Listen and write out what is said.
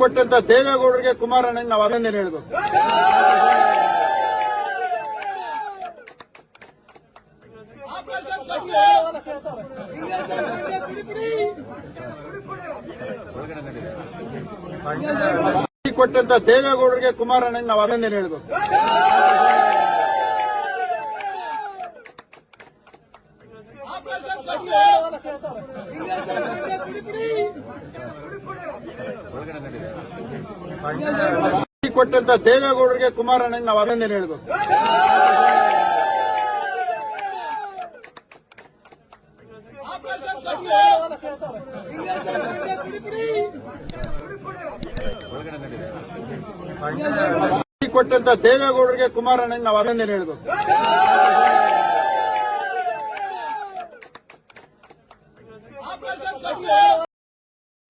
ಕೊಟ್ಟಂತ ದೇವೇಗೌಡರಿಗೆ ಕುಮಾರಣ್ಣಗೆ ನಾವು ಅಭಿನಂದನೆ ಹೇಳಬೇಕು. ಕೊಟ್ಟಂತ ದೇವೇಗೌಡರಿಗೆ ಕುಮಾರಣ್ಣಗೆ ನಾವು ಅಭಿನಂದನೆ ಹೇಳಬೇಕು. ಕೊಟ್ಟಂತ ದೇವೇಗೌಡರಿಗೆ ಕುಮಾರಣ್ಣ ನಾವು ಅಭಿನಂದನೆ ಹೇಳಬೇಕು. ಕೊಟ್ಟಂತ ದೇವೇಗೌಡರಿಗೆ ಕುಮಾರಣ್ಣ ನಾವು ಅಭಿನಂದನೆ ಹೇಳಬೇಕು.